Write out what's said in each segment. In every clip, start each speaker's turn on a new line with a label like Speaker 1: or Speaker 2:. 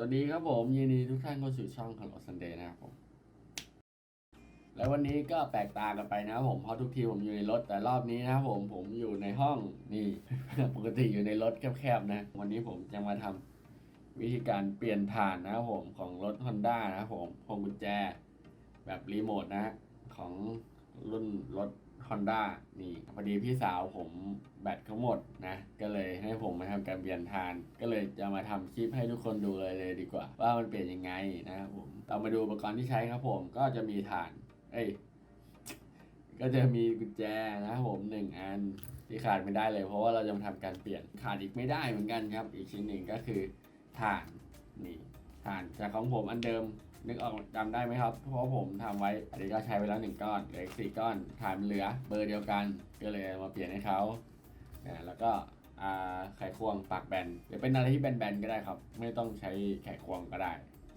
Speaker 1: วัสดีครับผม ยินดีทุกท่านเข้าสู่ช่องคาร์ลซันเดย์นะครับผม แล้ววันนี้ก็แปลกตากันไปนะครับผม เพราะทุกทีผมอยู่ในรถ แต่รอบนี้นะครับผมผมอยู่ในห้องนี่ ปกติอยู่ในรถแคบๆนะ วันนี้ผมจะมาทำวิธีการเปลี่ยนถ่านนะครับผมของรถ Honda นะครับผมพวงกุญแจแบบรีโมทนะ ของรุ่นรถ Honda นี่พอดีพี่สาวผมแบตเขาหมดนะ ก็เลยให้ผมมาทำการเปลี่ยนทาน ก็เลยจะมาทำคลิปให้ทุกคนดูเลยเลยดีกว่า ว่ามันเปลี่ยนยังไงนะครับผมเรามาดูอุปกรณ์ที่ใช้ครับผมก็จะมีฐาน เอ้ยก็จะมีกุญแจนะครับผมหนึ่งอันที่ขาดไม่ได้เลย เพราะว่าเราจะมาทำการเปลี่ยนขาดอีกไม่ได้เหมือนกันครับ อีกชิ้นหนึ่งก็คือฐานนี่ฐานจากของผมอันเดิม นึกออกจำได้ไหมครับ เพราะผมทำไว้อันนี้ก็ใช้ไปแล้วหนึ่งก้อนเหลืออีกสี่ก้อนฐานเหลือเบอร์เดียวกัน ก็เลยมาเปลี่ยนให้เขาแล้วก็ไขควงปากแบนหรือเป็นอะไรที่แบนๆก็ได้ครับ ไม่ต้องใช้ไขควงก็ได้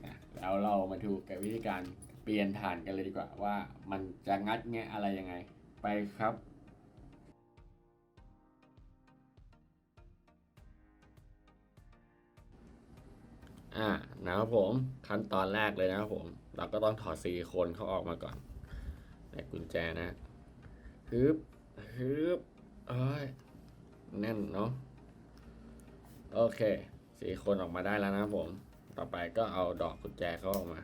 Speaker 1: นะแล้วเรามาดูกับวิธีการเปลี่ยนฐานกันเลยดีกว่าว่ามันจะงัดแงะอะไรยังไง ไปครับ อ่านะครับผมขั้นตอนแรกเลยนะครับผม เราก็ต้องถอดซิลิโคนเขาออกมาก่อนในกุญแจนะฮึบฮึบเอ้ยแน่นเนาะโอเคซิลิโคนออกมาได้แล้วนะผม ต่อไปก็เอาดอกกุญแจเขาออกมา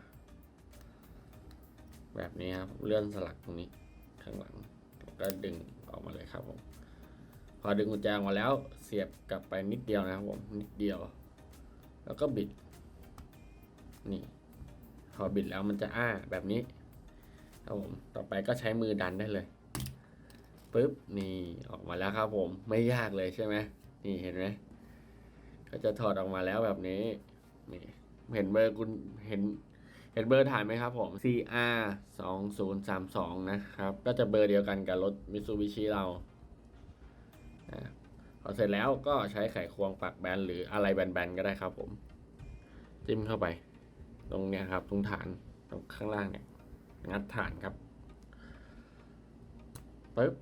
Speaker 1: แบบนี้ครับเลื่อนสลักตรงนี้ข้างหลังก็ดึงออกมาเลยครับผมพอดึงกุญแจออกมาแล้วเสียบกลับไปนิดเดียวนะครับผมนิดเดียว แล้วก็บิด นี่พอบิดแล้วมันจะอ้าแบบนี้ครับผมต่อไปก็ใช้มือดันได้เลยปึ๊บนี่ออกมาแล้วครับผมไม่ยากเลยใช่ไหมนี่เห็นไหมก็จะถอดออกมาแล้วแบบนี้นี่เห็นเบอร์คุณเห็นเห็นเบอร์ถ่ายไหมครับผม CR 2 0 3 2นะครับ ก็จะเบอร์เดียวกันกับรถ Mitsubishi เราอ่าพอเสร็จแล้วก็ใช้ไขควงปักแบนหรืออะไรแบนๆก็ได้ครับผม จิ้มเข้าไป ตรงเนี้ยครับ ตรงฐานตรงข้างล่างเนี่ย งัดฐานครับปึ๊บ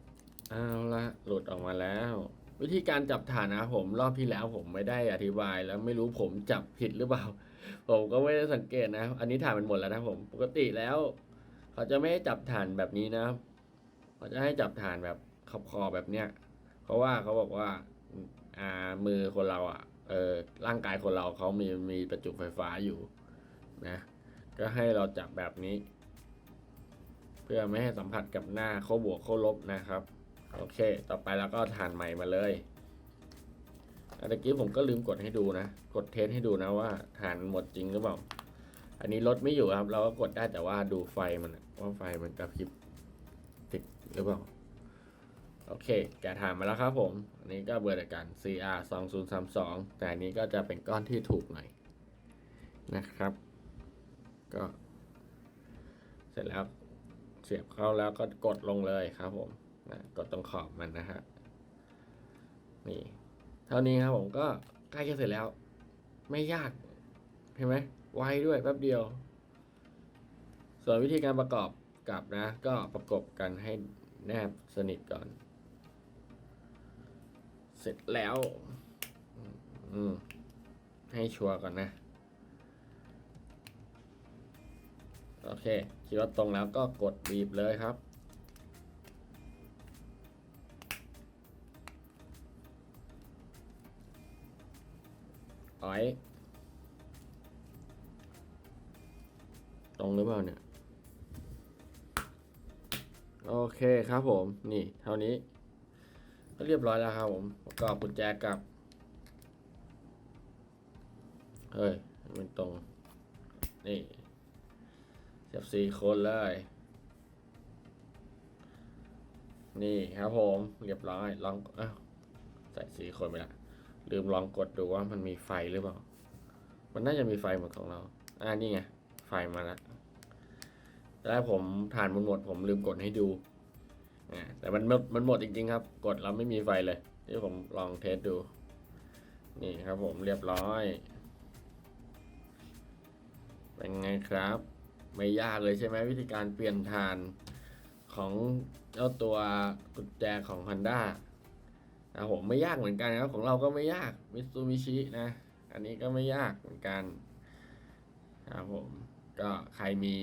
Speaker 1: เอาละหลุดออกมาแล้ว วิธีการจับฐานนะผม รอบที่แล้วผมไม่ได้อธิบาย แล้วไม่รู้ผมจับผิดหรือเปล่า ผมก็ไม่ได้สังเกตนะ อันนี้ฐานมันหมดแล้วนะผม ปกติแล้ว เขาจะไม่ให้จับฐานแบบนี้นะเขาจะให้จับฐานแบบขอบคอแบบเนี้ย เพราะว่าเขาบอกว่าอ่ามือคนเราอะเออร่างกายคนเราเขามีมีประจุไฟฟ้าอยู่ นะ ก็ให้เราจับแบบนี้ เพื่อไม่ให้สัมผัสกับหน้าเข้าบวกเข้าลบนะครับ โอเค ต่อไปแล้วก็ฐานใหม่มาเลยตะกี้ผมก็ลืมกดให้ดูนะ กดเทสให้ดูนะว่าฐานหมดจริงหรือเปล่า อันนี้ลดไม่อยู่ครับ เราก็กดได้แต่ว่าดูไฟมันว่าไฟมันกระพริบติดหรือเปล่า โอเค แกะฐานมาแล้วครับผม อันนี้ก็เบอร์เดียวกัน CR 2 0 3 2แต่อันนี้ก็จะเป็นก้อนที่ถูกหน่อยนะครับ ก็ เสร็จแล้วเสียบเข้าแล้วก็กดลงเลยครับผมนะกดตรงขอบมันนะฮะนี่ เท่านี้ครับผมก็ใกล้จะเสร็จแล้ว ไม่ยากเห็นไหมไวด้วยแป๊บเดียว ส่วนวิธีการประกอบกับนะ ก็ประกบกันให้แนบสนิทก่อน เสร็จแล้ว อืมให้ชัวร์ก่อนนะ โอเค คิดว่าตรงแล้วก็กดบีบเลยครับ อ้อย ตรงหรือเปล่าเนี่ย โอเคครับผม นี่เท่านี้ ก็เรียบร้อยแล้วครับผมประกอบกุญแจกลับ เฮ้ย มันตรง นี่ เสียบสี่คนเลย นี่ครับผม เรียบร้อย ลองอ้าวใส่สี่คนไปละ ลืมลองกดดูว่ามันมีไฟหรือเปล่า มันน่าจะมีไฟเหมือนของเรา อ่านี่ไง ไฟมาแล้วแล้วผมฐานมันหมด ผมลืมกดให้ดูอ่าแต่มันหมดมันหมดจริงๆครับ กดแล้วไม่มีไฟเลยที่ผมลองเทสดู นี่ครับผมเรียบร้อย เป็นไงครับ ไม่ยากเลยใช่ไหมวิธีการเปลี่ยนฐานของเจ้าตัวกุญแจของ Honda นะผมไม่ยากเหมือนกันครับของเราก็ไม่ยากมิตซูบิชินะ อันนี้ก็ไม่ยากเหมือนกันครับผมก็ใครมี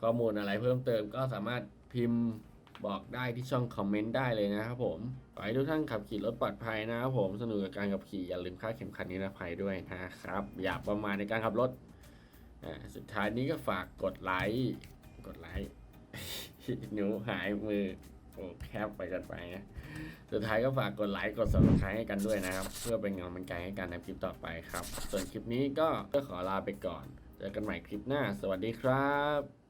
Speaker 1: ข้อมูลอะไรเพิ่มเติมก็สามารถพิมพ์บอกได้ที่ช่องคอมเมนต์ได้เลยนะครับผม ขอให้ทุกท่านขับขี่รถปลอดภัยนะครับผม สนุกกับการขับขี่อย่าลืมค่าเข็มขัดนิรภัยด้วยนะครับ อย่าประมาทในการขับรถ สุดท้ายนี้ก็ฝากกดไลค์กดไลค์หนูหายมือโอ้แคบไปกันไปนะสุดท้ายก็ฝากกดไลค์กด subscribe ให้กันด้วยนะครับ เพื่อเป็นกำลังใจให้กันในคลิปต่อไปครับ ส่วนคลิปนี้ก็ขอลาไปก่อน เจอกันใหม่คลิปหน้า สวัสดีครับ